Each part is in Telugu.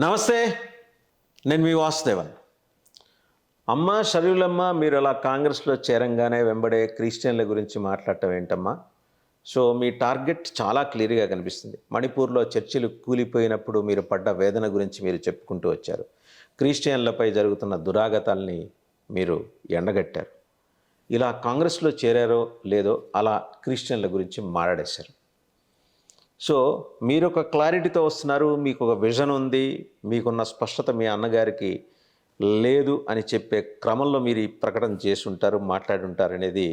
నమస్తే నేను మీ వాసుదేవన్. అమ్మ షరీలమ్మ మీరు అలా కాంగ్రెస్లో చేరంగానే వెంబడే క్రిస్టియన్ల గురించి మాట్లాడటం ఏంటమ్మా? సో మీ టార్గెట్ చాలా క్లియర్గా కనిపిస్తుంది. మణిపూర్లో చర్చిలు కూలిపోయినప్పుడు మీరు పడ్డ వేదన గురించి మీరు చెప్పుకుంటూ వచ్చారు. క్రిస్టియన్లపై జరుగుతున్న దురాగతాల్ని మీరు ఎండగట్టారు. ఇలా కాంగ్రెస్లో చేరారో లేదో అలా క్రిస్టియన్ల గురించి మాట్లాడేశారు. సో మీరు ఒక క్లారిటీతో వస్తున్నారు మీకు ఒక విజన్ ఉంది మీకున్న స్పష్టత మీ అన్నగారికి లేదు అని చెప్పే క్రమంలో మీరు ఈ ప్రకటన చేసి ఉంటారు మాట్లాడి ఉంటారు అనేది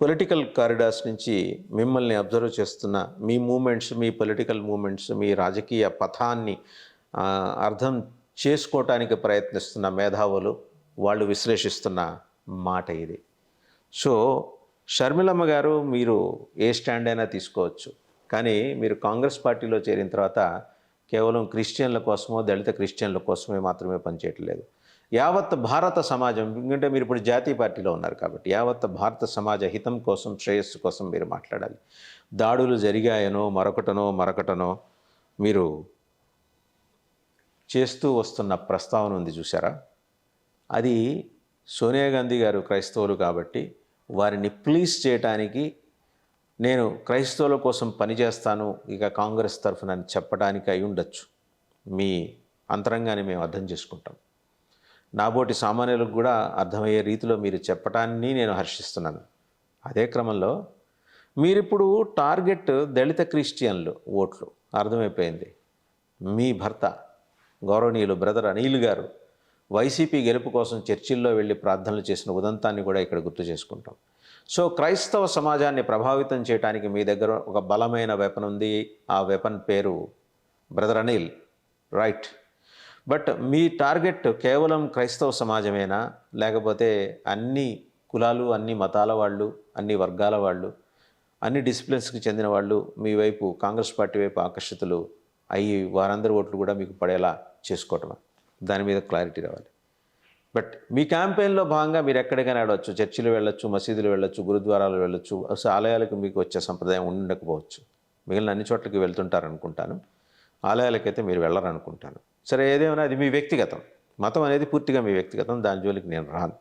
పొలిటికల్ కారిడార్స్ నుంచి మిమ్మల్ని అబ్జర్వ్ చేస్తున్న మీ మూమెంట్స్ మీ పొలిటికల్ మూమెంట్స్ మీ రాజకీయ పథాన్ని అర్థం చేసుకోవటానికి ప్రయత్నిస్తున్న మేధావులు వాళ్ళు విశ్లేషిస్తున్న మాట ఇది. సో షర్మిలమ్మ గారు మీరు ఏ స్టాండ్ అయినా తీసుకోవచ్చు. కానీ మీరు కాంగ్రెస్ పార్టీలో చేరిన తర్వాత కేవలం క్రిస్టియన్ల కోసమో దళిత క్రిస్టియన్ల కోసమే మాత్రమే పనిచేయట్లేదు. యావత్ భారత సమాజం ఎందుకంటే మీరు ఇప్పుడు జాతీయ పార్టీలో ఉన్నారు కాబట్టి యావత్ భారత సమాజ హితం కోసం శ్రేయస్సు కోసం మీరు మాట్లాడాలి. దాడులు జరిగాయనో మరొకటనో మరొకటనో మీరు చేస్తూ వస్తున్న ప్రస్తావన ఉంది చూసారా అది సోనియా గాంధీ గారు క్రైస్తవులు కాబట్టి వారిని ప్లీజ్ చేయటానికి నేను క్రైస్తవుల కోసం పనిచేస్తాను ఇక కాంగ్రెస్ తరఫున అని చెప్పడానికి అయి ఉండొచ్చు. మీ అంతరంగాన్ని మేము అర్థం చేసుకుంటాం. నాబోటి సామాన్యులకు కూడా అర్థమయ్యే రీతిలో మీరు చెప్పటాన్ని నేను హర్షిస్తున్నాను. అదే క్రమంలో మీరిప్పుడు టార్గెట్ దళిత క్రిస్టియన్లు ఓట్లు. అర్థమైపోయింది. మీ భర్త గౌరవనీయులు బ్రదర్ అనిల్ గారు వైసీపీ గెలుపు కోసం చర్చిల్లో వెళ్ళి ప్రార్థనలు చేసిన ఉదంతాన్ని కూడా ఇక్కడ గుర్తు చేసుకుంటాం. సో క్రైస్తవ సమాజాన్ని ప్రభావితం చేయడానికి మీ దగ్గర ఒక బలమైన వెపన్ ఉంది. ఆ వెపన్ పేరు బ్రదర్ అనిల్. రైట్. బట్ మీ టార్గెట్ కేవలం క్రైస్తవ సమాజమేనా? లేకపోతే అన్ని కులాలు అన్ని మతాల వాళ్ళు అన్ని వర్గాల వాళ్ళు అన్ని డిసిప్లిన్స్కి చెందిన వాళ్ళు మీ వైపు కాంగ్రెస్ పార్టీ వైపు ఆకర్షితులు అయ్యి వారందరి ఓట్లు కూడా మీకు పడేలా చేసుకోవటమా? దాని మీద క్లారిటీ రావాలి. బట్ మీ క్యాంపెయిన్లో భాగంగా మీరు ఎక్కడికైనా ఆడవచ్చు చర్చిలు వెళ్ళొచ్చు మసీదులు వెళ్ళొచ్చు గురుద్వారాలు వెళ్ళొచ్చు అసలు ఆలయాలకు మీకు వచ్చే సంప్రదాయం ఉండకపోవచ్చు. మిగిలిన అన్ని చోట్లకి వెళ్తుంటారు అనుకుంటాను ఆలయాలకైతే మీరు వెళ్ళరనుకుంటాను. సరే ఏదేమైనా అది మీ వ్యక్తిగతం. మతం అనేది పూర్తిగా మీ వ్యక్తిగతం దాని జోలికి నేను రాను.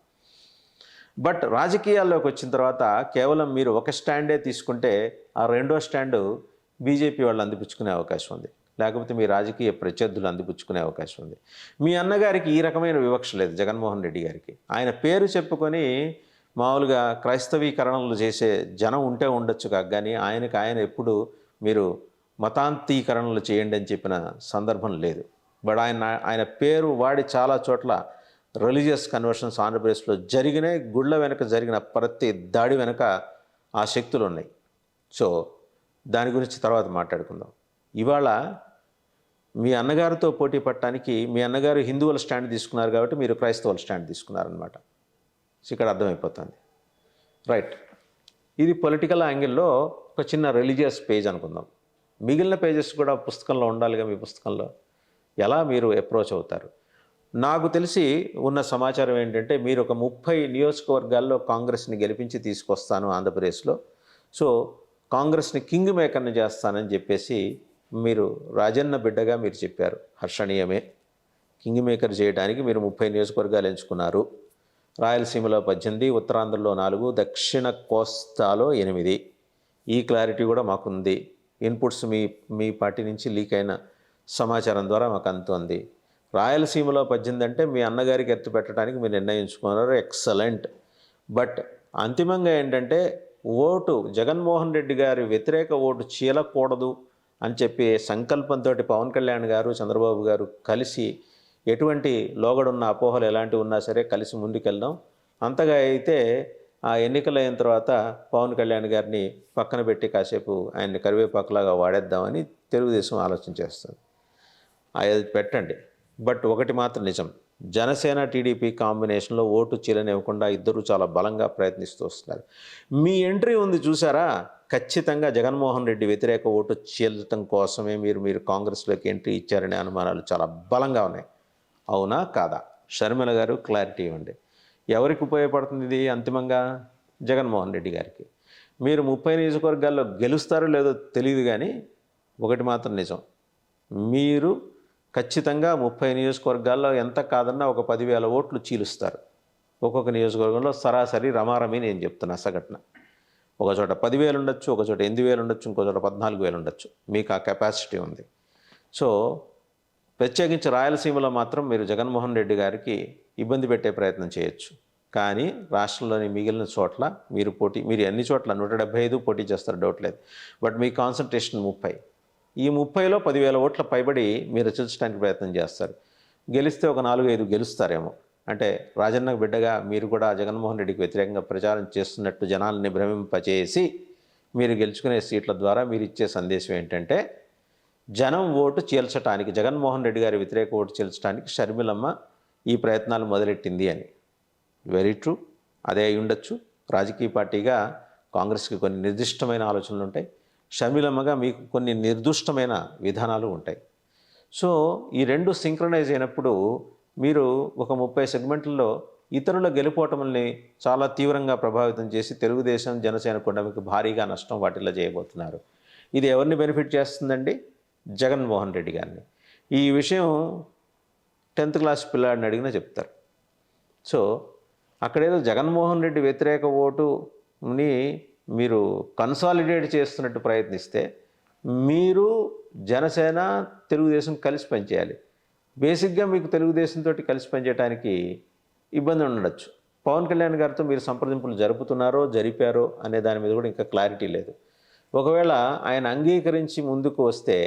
బట్ రాజకీయాల్లోకి వచ్చిన తర్వాత కేవలం మీరు ఒక స్టాండే తీసుకుంటే ఆ రెండో స్టాండు బీజేపీ వాళ్ళు అందిపుచ్చుకునే అవకాశం ఉంది. లేకపోతే మీ రాజకీయ ప్రత్యర్థులు అందిపుచ్చుకునే అవకాశం ఉంది. మీ అన్నగారికి ఈ రకమైన వివక్ష లేదు జగన్మోహన్ రెడ్డి గారికి. ఆయన పేరు చెప్పుకొని మామూలుగా క్రైస్తవీకరణలు చేసే జనం ఉంటే ఉండొచ్చు కాక కానీ ఆయనకి ఆయన ఎప్పుడు మీరు మతాంతీకరణలు చేయండి అని చెప్పిన సందర్భం లేదు. బట్ ఆయన ఆయన పేరు వాడి చాలా చోట్ల రిలీజియస్ కన్వర్షన్స్ ఆంధ్రప్రదేశ్లో జరిగినాయి. గుళ్ళ వెనక జరిగిన ప్రతి దాడి వెనక ఆ శక్తులు ఉన్నాయి. సో దాని గురించి తర్వాత మాట్లాడుకుందాం. ఇవాళ మీ అన్నగారితో పోటీ పట్టడానికి మీ అన్నగారు హిందువుల స్టాండ్ తీసుకున్నారు కాబట్టి మీరు క్రైస్తవుల స్టాండ్ తీసుకున్నారనమాట ఇక్కడ అర్థమైపోతుంది. రైట్ ఇది పొలిటికల్ యాంగిల్లో ఒక చిన్న రిలీజియస్ పేజ్ అనుకుందాం. మిగిలిన పేజెస్ కూడా పుస్తకంలో ఉండాలిగా మీ పుస్తకంలో? ఎలా మీరు అప్రోచ్ అవుతారు? నాకు తెలిసి ఉన్న సమాచారం ఏంటంటే మీరు ఒక ముప్పై నియోజకవర్గాల్లో కాంగ్రెస్ని గెలిపించి తీసుకొస్తాను ఆంధ్రప్రదేశ్లో. సో కాంగ్రెస్ని కింగ్ మేకర్ని చేస్తానని చెప్పేసి మీరు రాజన్న బిడ్డగా మీరు చెప్పారు హర్షణీయమే. కింగ్ మేకర్ చేయడానికి మీరు ముప్పై నియోజకవర్గాలు ఎంచుకున్నారు. రాయలసీమలో పద్దెనిమిది ఉత్తరాంధ్రలో నాలుగు దక్షిణ కోస్తాలో ఎనిమిది. ఈ క్లారిటీ కూడా మాకుంది. ఇన్పుట్స్ మీ మీ పార్టీ నుంచి లీక్ అయిన సమాచారం ద్వారా మాకు అందుతోంది. రాయలసీమలో పద్దెనిమిది అంటే మీ అన్నగారికి ఎత్తు పెట్టడానికి మీరు నిర్ణయించుకున్నారు. ఎక్సలెంట్. బట్ అంతిమంగా ఏంటంటే ఓటు జగన్మోహన్ రెడ్డి గారి వ్యతిరేక ఓటు చీలకూడదు. అని చెప్పి సంకల్పంతో పవన్ కళ్యాణ్ గారు చంద్రబాబు గారు కలిసి ఎటువంటి లోగడున్న అపోహలు ఎలాంటివి ఉన్నా సరే కలిసి ముందుకెళ్దాం. అంతగా అయితే ఆ ఎన్నికలైన తర్వాత పవన్ కళ్యాణ్ గారిని పక్కన పెట్టి కాసేపు ఆయన్ని కరివేపాకులాగా వాడేద్దామని తెలుగుదేశం ఆలోచన చేస్తుంది. అది పెట్టండి. బట్ ఒకటి మాత్రం నిజం. జనసేన టీడీపీ కాంబినేషన్లో ఓటు చీలనివ్వకుండా ఇద్దరు చాలా బలంగా ప్రయత్నిస్తూ వస్తున్నారు. మీ ఎంట్రీ ఉంది చూసారా? ఖచ్చితంగా జగన్మోహన్ రెడ్డి వ్యతిరేక ఓటు చీలటం కోసమే మీరు మీరు కాంగ్రెస్లోకి ఎంట్రీ ఇచ్చారనే అనుమానాలు చాలా బలంగా ఉన్నాయి. అవునా? కాదా? షర్మిల గారు క్లారిటీ ఇవ్వండి. ఎవరికి ఉపయోగపడుతుంది ఇది అంతిమంగా? జగన్మోహన్ రెడ్డి గారికి. మీరు ముప్పై నియోజకవర్గాల్లో గెలుస్తారో లేదో తెలియదు కానీ ఒకటి మాత్రం నిజం. మీరు ఖచ్చితంగా ముప్పై నియోజకవర్గాల్లో ఎంత కాదన్నా ఒక పదివేల ఓట్లు చీలుస్తారు. ఒక్కొక్క నియోజకవర్గంలో సరాసరి రమారమి నేను చెప్తున్నా సగటున. ఒక చోట పదివేలు ఉండొచ్చు ఒక చోట ఎనిమిది వేలు ఉండొచ్చు ఇంకో చోట పద్నాలుగు వేలు ఉండొచ్చు. మీకు ఆ కెపాసిటీ ఉంది. సో ప్రత్యేకించి రాయలసీమలో మాత్రం మీరు జగన్మోహన్ రెడ్డి గారికి ఇబ్బంది పెట్టే ప్రయత్నం చేయొచ్చు. కానీ రాష్ట్రంలోని మిగిలిన చోట్ల మీరు పోటీ మీరు ఎన్ని చోట్ల నూట డెబ్బై ఐదు పోటీ చేస్తారు డౌట్ లేదు. బట్ మీ కాన్సన్ట్రేషన్ ముప్పై. ఈ ముప్పైలో పదివేల ఓట్ల పైబడి మీరు రచించడానికి ప్రయత్నం చేస్తారు. గెలిస్తే ఒక నాలుగు ఐదు గెలుస్తారేమో. అంటే రాజన్నకు బిడ్డగా మీరు కూడా జగన్మోహన్ రెడ్డికి వ్యతిరేకంగా ప్రచారం చేస్తున్నట్టు జనాల్ని భ్రమింపచేసి మీరు గెలుచుకునే సీట్ల ద్వారా మీరు ఇచ్చే సందేశం ఏంటంటే జనం ఓటు చీల్చడానికి జగన్మోహన్ రెడ్డి గారి వ్యతిరేక ఓటు చీల్చడానికి షర్మిలమ్మ ఈ ప్రయత్నాలు మొదలెట్టింది అని. వెరీ ట్రూ అదే అయి ఉండొచ్చు. రాజకీయ పార్టీగా కాంగ్రెస్కి కొన్ని నిర్దిష్టమైన ఆలోచనలు ఉంటాయి. షర్మిలమ్మగా మీకు కొన్ని నిర్దిష్టమైన విధానాలు ఉంటాయి. సో ఈ రెండు సింక్రనైజ్ అయినప్పుడు మీరు ఒక ముప్పై సెగ్మెంట్లలో ఇతరుల గెలుపోవటముల్ని చాలా తీవ్రంగా ప్రభావితం చేసి తెలుగుదేశం జనసేన కూటమికి భారీగా నష్టం వాటిల్లో చేయబోతున్నారు. ఇది ఎవరిని బెనిఫిట్ చేస్తుందండి? జగన్మోహన్ రెడ్డి గారిని. ఈ విషయం టెన్త్ క్లాస్ పిల్లాడిని అడిగినా చెప్తారు. సో అక్కడేదో జగన్మోహన్ రెడ్డి వ్యతిరేక ఓటుని మీరు కన్సాలిడేట్ చేస్తున్నట్టు ప్రయత్నిస్తే మీరు జనసేన తెలుగుదేశం కలిసి పనిచేయాలి. బేసిక్గా మీకు తెలుగుదేశంతో కలిసి పనిచేయడానికి ఇబ్బంది ఉండొచ్చు. పవన్ కళ్యాణ్ గారితో మీరు సంప్రదింపులు జరుపుతున్నారో జరిపారో అనే దాని మీద కూడా ఇంకా క్లారిటీ లేదు. ఒకవేళ ఆయన అంగీకరించి ముందుకు వస్తే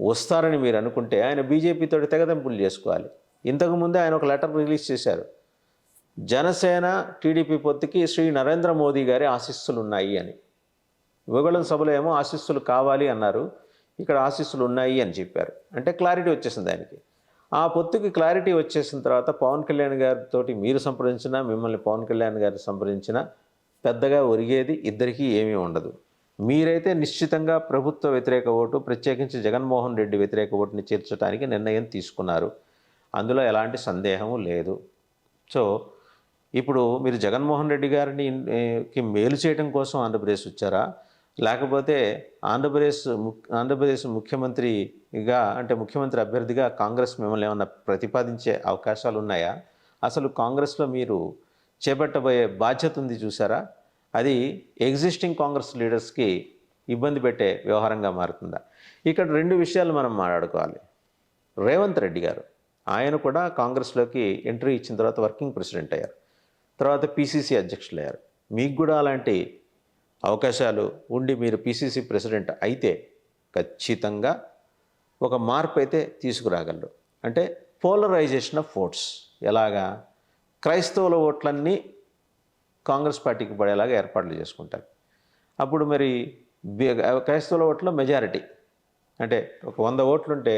వస్తారని మీరు అనుకుంటే ఆయన బీజేపీతో తెగదెంపులు చేసుకోవాలి. ఇంతకుముందే ఆయన ఒక లెటర్ రిలీజ్ చేశారు. జనసేన టీడీపీ పొత్తుకి శ్రీ నరేంద్ర మోదీ గారి ఆశీస్సులు ఉన్నాయి అని. వివగళం సభలో ఏమో ఆశీస్సులు కావాలి అన్నారు. ఇక్కడ ఆశీస్సులు ఉన్నాయి అని చెప్పారు. అంటే క్లారిటీ వచ్చేసింది దానికి. ఆ పొత్తుకి క్లారిటీ వచ్చేసిన తర్వాత పవన్ కళ్యాణ్ గారితో మీరు సంప్రదించినా మిమ్మల్ని పవన్ కళ్యాణ్ గారు సంప్రదించినా పెద్దగా ఒరిగేది ఇద్దరికీ ఏమీ ఉండదు. మీరైతే నిశ్చితంగా ప్రభుత్వ వ్యతిరేక ఓటు ప్రత్యేకించి జగన్మోహన్ రెడ్డి వ్యతిరేక ఓటుని చేర్చడానికి నిర్ణయం తీసుకున్నారు. అందులో ఎలాంటి సందేహము లేదు. సో ఇప్పుడు మీరు జగన్మోహన్ రెడ్డి గారిని కి మేలు చేయడం కోసం ఆంధ్రప్రదేశ్ వచ్చారా? లేకపోతే ఆంధ్రప్రదేశ్ ఆంధ్రప్రదేశ్ ముఖ్యమంత్రిగా అంటే ముఖ్యమంత్రి అభ్యర్థిగా కాంగ్రెస్ మిమ్మల్ని ఏమన్నా ప్రతిపాదించే అవకాశాలు ఉన్నాయా? అసలు కాంగ్రెస్లో మీరు చేపట్టబోయే బాధ్యత ఉంది చూసారా? అది ఎగ్జిస్టింగ్ కాంగ్రెస్ లీడర్స్కి ఇబ్బంది పెట్టే వ్యవహారంగా మారుతుందా? ఇక్కడ రెండు విషయాలు మనం మాట్లాడుకోవాలి. రేవంత్ రెడ్డి గారు ఆయన కూడా కాంగ్రెస్లోకి ఎంట్రీ ఇచ్చిన తర్వాత వర్కింగ్ ప్రెసిడెంట్ అయ్యారు. తర్వాత పీసీసీ అధ్యక్షులు అయ్యారు. మీకు కూడా అలాంటి అవకాశాలు ఉండి మీరు పీసీసీ ప్రెసిడెంట్ అయితే ఖచ్చితంగా ఒక మార్పు అయితే తీసుకురాగలరు. అంటే పోలరైజేషన్ ఆఫ్ ఓట్స్. ఎలాగా? క్రైస్తవుల ఓట్లన్నీ కాంగ్రెస్ పార్టీకి పడేలాగా ఏర్పాట్లు చేసుకుంటారు. అప్పుడు మరి క్రైస్తవుల ఓట్లో మెజారిటీ. అంటే ఒక వంద ఓట్లుంటే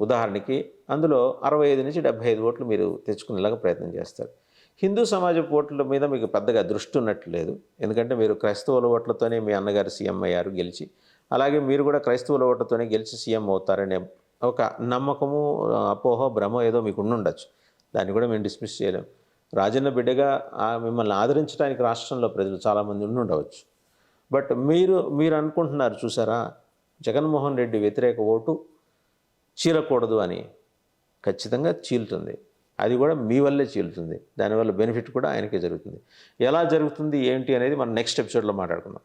ఉదాహరణకి అందులో అరవై ఐదు నుంచి డెబ్బై ఐదు ఓట్లు మీరు తెచ్చుకునేలాగా ప్రయత్నం చేస్తారు. హిందూ సమాజపు ఓట్ల మీద మీకు పెద్దగా దృష్టి ఉన్నట్లు లేదు ఎందుకంటే మీరు క్రైస్తవుల ఓట్లతోనే మీ అన్నగారు సీఎం అయ్యారు గెలిచి. అలాగే మీరు కూడా క్రైస్తవుల ఓట్లతోనే గెలిచి సీఎం అవుతారనే ఒక నమ్మకము అపోహ భ్రమ ఏదో మీకు ఉండుండొచ్చు. దాన్ని కూడా మేము డిస్మిస్ చేయలేం. రాజన్న బిడ్డగా మిమ్మల్ని ఆదరించడానికి రాష్ట్రంలో ప్రజలు చాలామంది ఉండుండవచ్చు. బట్ మీరు మీరు అనుకుంటున్నారు చూసారా? జగన్మోహన్ రెడ్డి వ్యతిరేక ఓటు చీలకూడదు అని. ఖచ్చితంగా చీలుతుంది. అది కూడా మీ వల్లే చీలుతుంది దానివల్ల బెనిఫిట్ కూడా ఆయనకే జరుగుతుంది. ఎలా జరుగుతుంది ఏంటి అనేది మనం నెక్స్ట్ ఎపిసోడ్లో మాట్లాడుకుందాం.